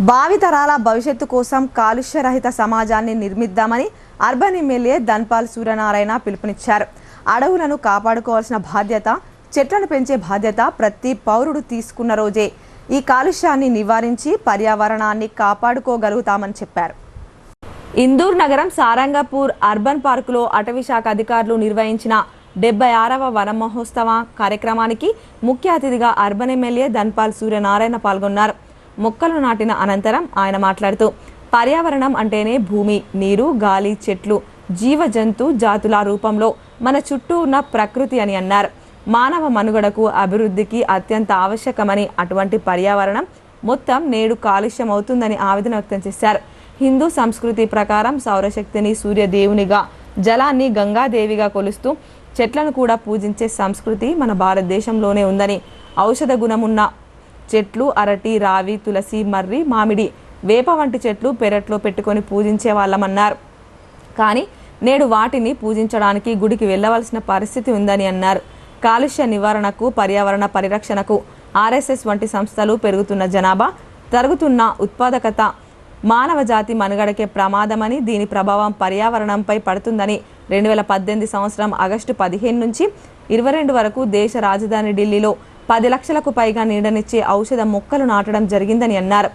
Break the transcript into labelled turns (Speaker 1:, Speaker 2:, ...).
Speaker 1: భావితరాల భవిష్యత్తు కోసం కాలుష్యరహిత సమాజాన్ని నిర్మిద్దామని అర్బన్ ఎమ్మెల్యే ధన్పాల్ సూర్యనారాయణ పిలుపునిచ్చారు. అడవులను కాపాడుకోవాల్సిన బాధ్యత చెట్లను పెంచే బాధ్యత ప్రతి పౌరుడు తీసుకున్న రోజే. ఈ కాలుష్యాన్ని నివారించి పర్యావరణాన్ని కాపాడుకోగలుగుతామని చెప్పారు. ఇందూర్ నగరం సారంగపూర్ అర్బన్ పార్కులో అటవీ శాఖ అధికారులు నిర్వహించిన డెబ్బై ఆరవ వన మహోత్సవ కార్యక్రమానికి ముఖ్య అతిథిగా అర్బన్ ఎమ్మెల్యే ధన్పాల్ సూర్యనారాయణ పాల్గొన్నారు. మొక్కలు నాటిన అనంతరం ఆయన మాట్లాడుతూ పర్యావరణం అంటేనే భూమి నీరు గాలి చెట్లు జీవ జంతు జాతుల రూపంలో మన చుట్టూ ఉన్న ప్రకృతి అని అన్నారు. మానవ మనుగడకు అభివృద్ధికి అత్యంత ఆవశ్యకమని అటువంటి పర్యావరణం మొత్తం నేడు కాలుష్యం అవుతుందని ఆవేదన వ్యక్తం చేశారు. హిందూ సంస్కృతి ప్రకారం సౌరశక్తిని సూర్యదేవునిగా జలాన్ని గంగాదేవిగా కొలుస్తూ చెట్లను కూడా పూజించే సంస్కృతి మన భారతదేశంలోనే ఉందని ఔషధ గుణమున్న చెట్లు అరటి రావి తులసి మర్రి మామిడి వేప వంటి చెట్లు పెరట్లో పెట్టుకొని పూజించే వాళ్ళమన్నారు. కానీ నేడు వాటిని పూజించడానికి గుడికి వెళ్ళవలసిన పరిస్థితి ఉందని అన్నారు. కాలుష్య నివారణకు పర్యావరణ పరిరక్షణకు ఆర్ఎస్ఎస్ వంటి సంస్థలు పెరుగుతున్న జనాభా తరుగుతున్న ఉత్పాదకత మానవ జాతి మనుగడకే ప్రమాదమని దీని ప్రభావం పర్యావరణంపై పడుతుందని రెండు వేల పద్దెనిమిది సంవత్సరం ఆగస్టు పదిహేను నుంచి ఇరవై రెండు వరకు దేశ రాజధాని ఢిల్లీలో పది లక్షలకు పైగా నీడనిచ్చే ఔషధ మొక్కలు నాటడం జరిగిందని అన్నారు.